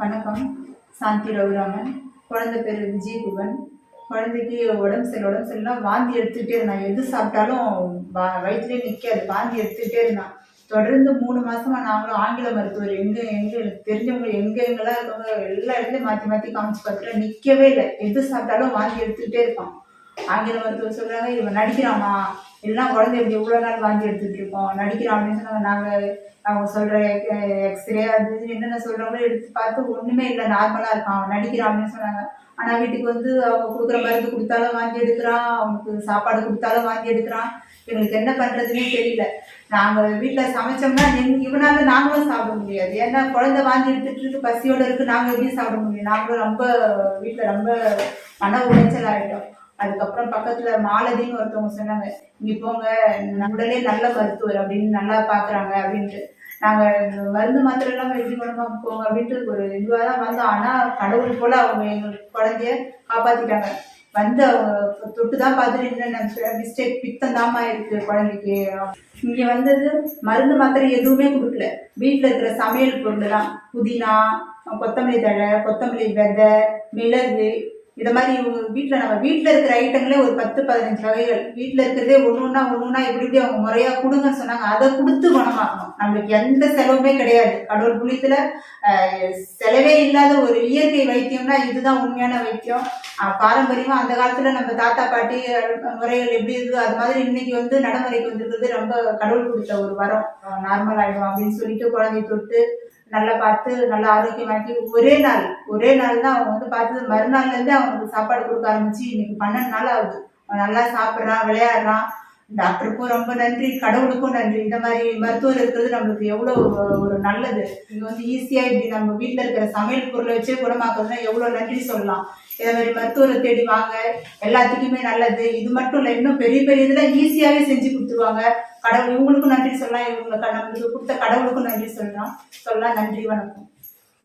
வணக்கம். சாந்தி ரகுராமன் குழந்தை பேர் விஜயகுபன் குழந்தைக்கு உடம்பு சரி உடம்பு சரியில்லாம் வாந்தி எடுத்துக்கிட்டே இருந்தான். எது சாப்பிட்டாலும் வா வயிற்றுலேயே நிற்காது வாந்தி எடுத்துக்கிட்டே இருந்தான். தொடர்ந்து மூணு மாசமா நாங்களும் ஆங்கில மருத்துவர். எங்கே எங்கே எனக்கு தெரிஞ்சவங்க எங்கே எங்கெல்லாம் இருக்கவங்க எல்லா இடத்துலையும் மாற்றி மாற்றி காமிச்சு பார்த்துட்டு நிற்கவே இல்லை. எது சாப்பிட்டாலும் வாந்தி எடுத்துக்கிட்டே இருப்பான். ஆங்கில மருத்துவர் சொல்கிறாங்க இவன் நடிக்கிறாமா எல்லாம் குழந்தை எப்படி இவ்வளோ நாள் வாந்தி எடுத்துட்டு இருக்கோம் நடிக்கிறோம் அப்படின்னு சொன்னாங்க நாங்கள் அவங்க சொல்கிற எக்ஸ்ரே அது இது என்னென்ன சொல்கிறாங்களோ எடுத்து பார்த்து ஒன்றுமே இல்லை. நார்மலாக இருக்கான். அவன் நடிக்கிறான் அப்படின்னு சொன்னாங்க. ஆனால் வீட்டுக்கு வந்து அவங்க கொடுக்குற மருந்து கொடுத்தாலும் வாங்கி எடுக்கிறான். அவனுக்கு சாப்பாடு கொடுத்தாலும் வாங்கி எடுக்கிறான். எங்களுக்கு என்ன பண்ணுறதுனே தெரியல. நாங்கள் வீட்டில் சமைச்சோம்னா இவனால நாங்களும் சாப்பிட முடியாது. ஏன்னா குழந்தை வாந்தி எடுத்துட்டு இருக்கு பசியோட இருக்கு நாங்கள் எப்படியும் சாப்பிட முடியும் நாங்களும் ரொம்ப வீட்டில் ரொம்ப மன உளைச்சல் ஆகிட்டோம் அதுக்கப்புறம் பக்கத்துல மாலதின்னு ஒருத்தவங்க சொன்னாங்க இங்க போங்க உடலே நல்ல மருத்துவர் அப்படின்னு நல்லா பாக்குறாங்க அப்படின்ட்டு. நாங்க மருந்து மாத்திரை எல்லாம் வெற்றி கொண்டுமா போங்க? அப்படின்ட்டு ஒரு இதுவாக தான் வந்தோம். ஆனா கடவுள் போல அவங்க எங்க குழந்தைய காப்பாத்திட்டாங்க. வந்து அவங்க தொட்டு தான் பார்த்துட்டு என்னென்ன மிஸ்டேக் பித்தம் தாமா இருக்கு குழந்தைக்கு. இங்க வந்தது மருந்து மாத்திரை எதுவுமே கொடுக்கல. வீட்டில் இருக்கிற சமையல் பொருள் தான் புதினா கொத்தமல்லி தழை கொத்தமல்லி விதை மிளகு இதை மாதிரி இவங்க வீட்டில் நம்ம வீட்டில் இருக்கிற ஐட்டங்களே ஒரு பத்து பதினஞ்சு வகைகள். வீட்டில் இருக்கிறதே ஒன்று ஒன்றா ஒன்று ஒன்றா இப்படி இப்படி அவங்க முறையாக கொடுங்கன்னு சொன்னாங்க. அதை கொடுத்து குணமாக்கணும். நம்மளுக்கு எந்த செலவுமே கிடையாது. கடவுள் புளித்தில் செலவே இல்லாத ஒரு இயற்கை வைத்தியம்னா இதுதான் உண்மையான வைத்தியம். பாரம்பரியமாக அந்த காலத்தில் நம்ம தாத்தா பாட்டி முறைகள் எப்படி இருக்கு அது மாதிரி இன்னைக்கு வந்து நடைமுறைக்கு வந்திருக்கிறது ரொம்ப கடவுள் கொடுத்த ஒரு வரம். நார்மல் ஆகிடும் அப்படின்னு சொல்லிட்டு குழந்தைய தொட்டு நல்லா பார்த்து நல்லா ஆரோக்கியமாக்கி ஒரே நாள் ஒரே நாள் தான் அவங்க வந்து பார்த்தது. மறுநாள்ல இருந்து அவனுக்கு சாப்பாடு கொடுக்க ஆரம்பிச்சு இன்னைக்கு பன்னெண்டு நாள் ஆகுது. அவன் நல்லா சாப்பிட்றான் விளையாடுறான். டாக்டருக்கும் ரொம்ப நன்றி கடவுளுக்கும் நன்றி. இந்த மாதிரி மருத்துவர் இருக்கிறது நம்மளுக்கு எவ்வளோ ஒரு நல்லது. இது வந்து ஈஸியாக இப்படி நம்ம வீட்டில் இருக்கிற சமையல் பொருளை வச்சே குணமாக்குறதுனா எவ்வளோ நன்றி சொல்லலாம். இதே மாதிரி மருத்துவரை தேடி வாங்க. எல்லாத்துக்குமே நல்லது. இது மட்டும் இல்லை இன்னும் பெரிய பெரிய இதில் ஈஸியாகவே செஞ்சு கொடுத்துருவாங்க. கடவுள் இவங்களுக்கும் நன்றி சொல்லலாம். இவங்களுக்கு நம்மளுக்கு கொடுத்த கடவுளுக்கும் நன்றி சொல்லலாம். சொல்லலாம். நன்றி வணக்கம்.